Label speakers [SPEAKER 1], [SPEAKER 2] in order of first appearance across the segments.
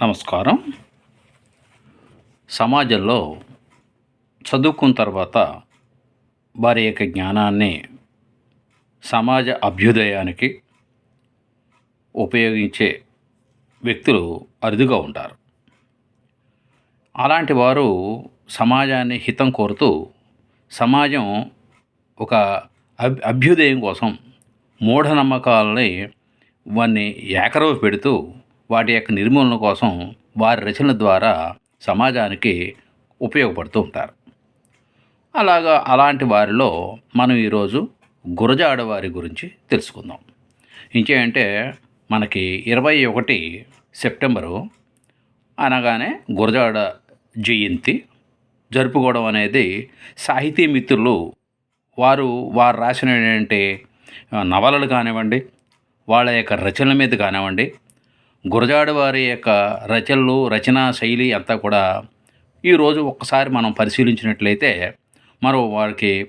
[SPEAKER 1] నమస్కారం. సమాజంలో చదువుకున్న తర్వాత వారి యొక్క జ్ఞానాన్ని సమాజ అభ్యుదయానికి ఉపయోగించే వ్యక్తులు అరుదుగా ఉంటారు. అలాంటి వారు సమాజాన్ని హితం కోరుతూ సమాజం ఒక అభ్ అభ్యుదయం కోసం మూఢనమ్మకాలని వాన్ని ఏకరవ పెడుతూ వాటి యొక్క నిర్మూలన కోసం వారి రచనల ద్వారా సమాజానికి ఉపయోగపడుతూ ఉంటారు. అలాగా అలాంటి వారిలో మనం ఈరోజు గురజాడ వారి గురించి తెలుసుకుందాం. ఇంకేంటే మనకి ఇరవై ఒకటి సెప్టెంబరు అనగానే గురజాడ జయంతి జరుపుకోవడం అనేది సాహితీ మిత్రులు వారు వారు రాసిన నవలలు కానివ్వండి వాళ్ళ యొక్క రచనల మీద కానివ్వండి గురజాడ వారి యొక్క రచనలు రచనా శైలి అంతా కూడా ఈరోజు ఒక్కసారి మనం పరిశీలించినట్లయితే మరో వారికి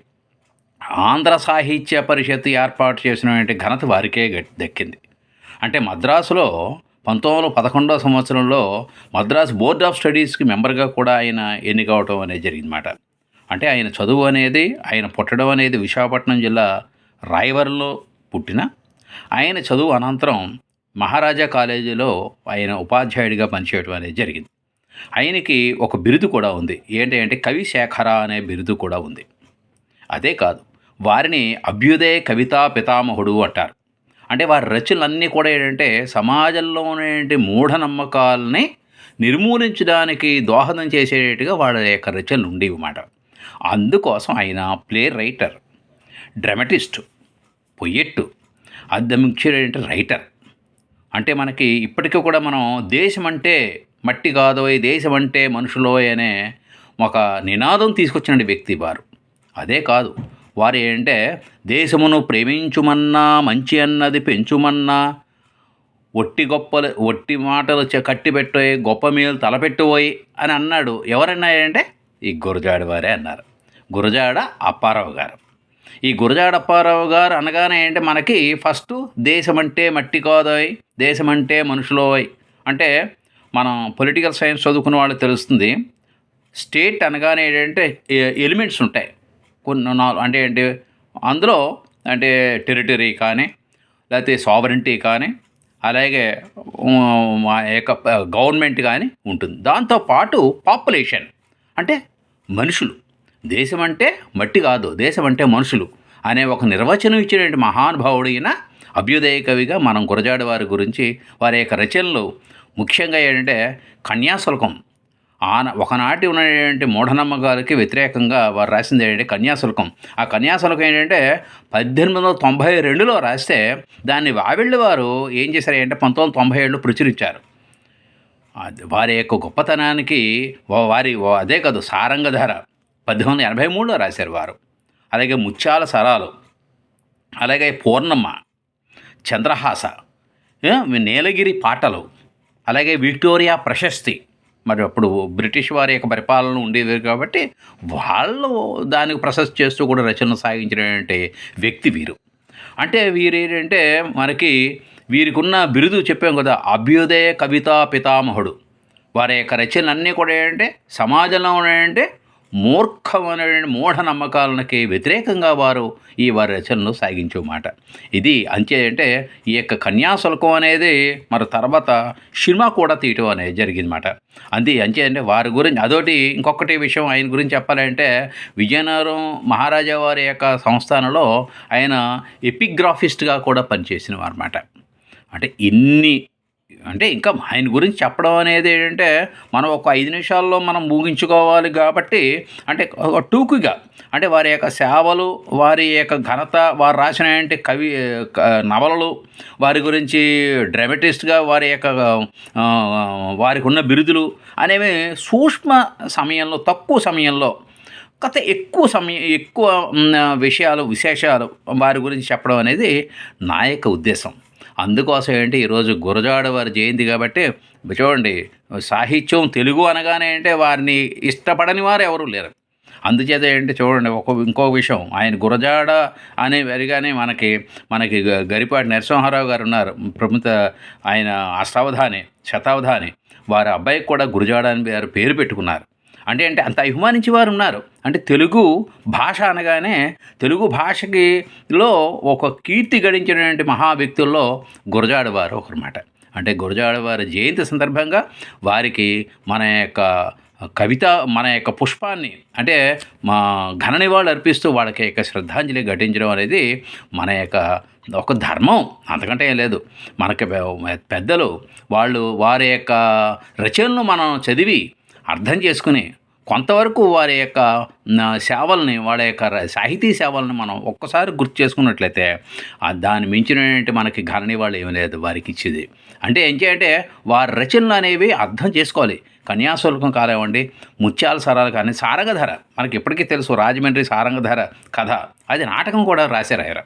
[SPEAKER 1] ఆంధ్ర సాహిత్య పరిషత్ ఏర్పాటు చేసినటువంటి ఘనత వారికే దక్కింది. అంటే మద్రాసులో పంతొమ్మిది వందల పదకొండవ సంవత్సరంలో మద్రాసు బోర్డ్ ఆఫ్ స్టడీస్కి మెంబర్గా కూడా ఆయన ఎన్నికవటం అనేది జరిగిందన్నమాట. అంటే ఆయన చదువు అనేది ఆయన పుట్టడం అనేది విశాఖపట్నం జిల్లా రాయవరంలో పుట్టిన. ఆయన చదువు అనంతరం మహారాజా కాలేజీలో ఆయన ఉపాధ్యాయుడిగా పనిచేయడం అనేది జరిగింది. ఆయనకి ఒక బిరుదు కూడా ఉంది. ఏంటి అంటే కవి శేఖర అనే బిరుదు కూడా ఉంది. అదే కాదు వారిని అభ్యుదయ కవితా పితామహుడు అంటారు. అంటే వారి రచనలన్నీ కూడా ఏంటంటే సమాజంలోనే మూఢనమ్మకాలని నిర్మూలించడానికి దోహదం చేసేటట్టుగా వాళ్ళ యొక్క రచనలు ఉండేవి అన్నమాట. అందుకోసం ఆయన ప్లే రైటర్ డ్రమటిస్ట్ పొయ్యెట్టు అది ముఖ్యమైన రైటర్. అంటే మనకి ఇప్పటికీ కూడా మనం దేశం అంటే మట్టి కాదోయ్ దేశం అంటే మనుషులోయ్ అనే ఒక నినాదం తీసుకొచ్చిన వ్యక్తి వారు. అదే కాదు వారు ఏంటంటే దేశమును ప్రేమించుమన్నా మంచి అన్నది పెంచుమన్నా ఒట్టి గొప్పలు ఒట్టి మాటలు కట్టిపెట్టోయి గొప్ప మేలు తలపెట్టుపోయి అని అన్నాడు ఎవరన్నాయంటే ఈ గురజాడ వారే అన్నారు. గురజాడ అప్పారావు గారు. ఈ గురజాడప్పారావు గారు అనగానే ఏంటి? మనకి ఫస్ట్ దేశం అంటే మట్టి కాదోయ్ దేశం అంటే మనుషులోయ్. అంటే మనం పొలిటికల్ సైన్స్ చదువుకున్న వాళ్ళు తెలుస్తుంది. స్టేట్ అనగానే ఏంటంటే ఎలిమెంట్స్ ఉంటాయి. కొన్ని నాలుగు అంటే ఏంటి? అందులో అంటే టెరిటరీ కానీ లేకపోతే సావరెంటీ కానీ అలాగే ఉమ్, యొక్క గవర్నమెంట్ కానీ ఉంటుంది. దాంతోపాటు పాపులేషన్ అంటే మనుషులు. దేశం అంటే మట్టి కాదు దేశం అంటే మనుషులు అనే ఒక నిర్వచనం ఇచ్చినటువంటి మహానుభావుడైన అభ్యుదయ కవిగా మనం గురజాడ వారి గురించి వారి యొక్క రచనలు ముఖ్యంగా ఏంటంటే కన్యాశుల్కం. ఆన ఒకనాటి ఉన్నటువంటి మూఢనమ్మకాలకి వ్యతిరేకంగా వారు రాసింది ఏంటంటే కన్యాశుల్కం. ఆ కన్యాశుల్కం ఏంటంటే పద్దెనిమిది వందల తొంభై రెండులో రాస్తే దాన్ని వావిళ్ళ వారు ఏం చేశారు పంతొమ్మిది వందల తొంభై ఏడులో ప్రచురించారు. అది వారి యొక్క గొప్పతనానికి వారి అదే కాదు సారంగధార. పద్దెనిమిది వందల ఎనభై మూడులో రాశారు వారు. అలాగే ముత్యాల సరాలు అలాగే పూర్ణమ్మ చంద్రహాస నీలగిరి పాటలు అలాగే విక్టోరియా ప్రశస్తి. మరి అప్పుడు బ్రిటిష్ వారి యొక్క పరిపాలన ఉండేది కాబట్టి వాళ్ళు దానికి ప్రశస్తి చేస్తూ కూడా రచనలు సాగించినటువంటి వ్యక్తి వీరు. అంటే వీరు ఏంటంటే మనకి వీరికున్న బిరుదు చెప్పాం కదా అభ్యుదయ కవితా పితామహుడు. వారి యొక్క రచనలన్నీ కూడా ఏంటంటే సమాజంలో ఏంటంటే మూర్ఖమైన మూఢనమ్మకాలకి వ్యతిరేకంగా వారు ఈ వారి రచనలు సాగించే మాట. ఇది అంతే అంటే ఈ యొక్క కన్యాశుల్కం అనేది మరి తర్వాత సినిమా కూడా తీయటం అనేది జరిగిందన్నమాట అంతే అంతే అంటే వారి గురించి అదొకటి ఇంకొకటి విషయం ఆయన గురించి చెప్పాలంటే విజయనగరం మహారాజా వారి యొక్క సంస్థానంలో ఆయన ఎపిగ్రాఫిస్ట్గా కూడా పనిచేసిన అనమాట అంటే ఇన్ని అంటే ఇంకా ఆయన గురించి చెప్పడం అనేది ఏంటంటే మనం ఒక ఐదు నిమిషాల్లో మనం ముగించుకోవాలి కాబట్టి అంటే ఒక టూకుగా అంటే వారి యొక్క సేవలు వారి యొక్క ఘనత వారు రాసిన ఏంటి కవి నవలలు వారి గురించి డ్రామటిస్ట్గా వారి యొక్క వారికి ఉన్న బిరుదులు అనేవి సూక్ష్మ సమయంలో తక్కువ సమయంలో కథ ఎక్కువ సమయం ఎక్కువ విషయాలు విశేషాలు వారి గురించి చెప్పడం అనేది నా యొక్క ఉద్దేశం. అందుకోసం ఏంటి? ఈరోజు గురజాడ వారి జయంతి కాబట్టి చూడండి సాహిత్యం తెలుగు అనగానే అంటే వారిని ఇష్టపడని వారు ఎవరూ లేరు. అందుచేత ఏంటి చూడండి ఒక ఇంకో విషయం ఆయన గురజాడ అనే వెరిగానే మనకి మనకి గరిపాటి నరసింహారావు గారు ఉన్నారు ప్రముఖ ఆయన అష్టావధాని శతావధాని. వారి అబ్బాయికి కూడా గురజాడ అని వారు పేరు పెట్టుకున్నారు. అంటే అంటే అంత అభిమానించి వారు ఉన్నారు. అంటే తెలుగు భాష అనగానే తెలుగు భాషకి లో ఒక కీర్తి గడించినటువంటి మహా వ్యక్తుల్లో గురజాడవారు ఒకరమాట. అంటే గురజాడవారి జయంతి సందర్భంగా వారికి మన యొక్క కవిత మన యొక్క పుష్పాన్ని అంటే మా ఘన నివాళులు అర్పిస్తూ వాళ్ళకి యొక్క శ్రద్ధాంజలి ఘటించడం అనేది మన యొక్క ఒక ధర్మం. అంతకంటే ఏం లేదు. మనకి పెద్దలు వాళ్ళు వారి యొక్క రచనలు మనం చదివి అర్థం చేసుకుని కొంతవరకు వారి యొక్క సేవల్ని వాళ్ళ యొక్క సాహితీ సేవల్ని మనం ఒక్కసారి గుర్తు చేసుకున్నట్లయితే దాని దాన్ని మించినటువంటి మనకి ఘనని వాళ్ళు ఏమి లేదు వారికి ఇచ్చేది. అంటే ఏం చేయంటే వారి రచనలు అనేవి అర్థం చేసుకోవాలి. కన్యాశుల్కం కానివ్వండి ముత్యాల సరాలు కానీ సారంగధర. మనకి ఇప్పటికీ తెలుసు రాజమండ్రి సారంగధర కథ. అది నాటకం కూడా రాశారు ఆయన.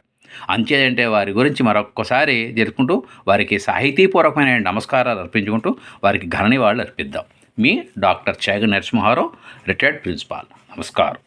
[SPEAKER 1] అంచేదంటే వారి గురించి మరొక్కసారి జరుపుకుంటూ వారికి సాహితీపూర్వకమైన నమస్కారాలు అర్పించుకుంటూ వారికి ఘనని వాళ్ళు అర్పిద్దాం. మీ doctor Chega Narasimha Rao retired principal. నమస్కారం.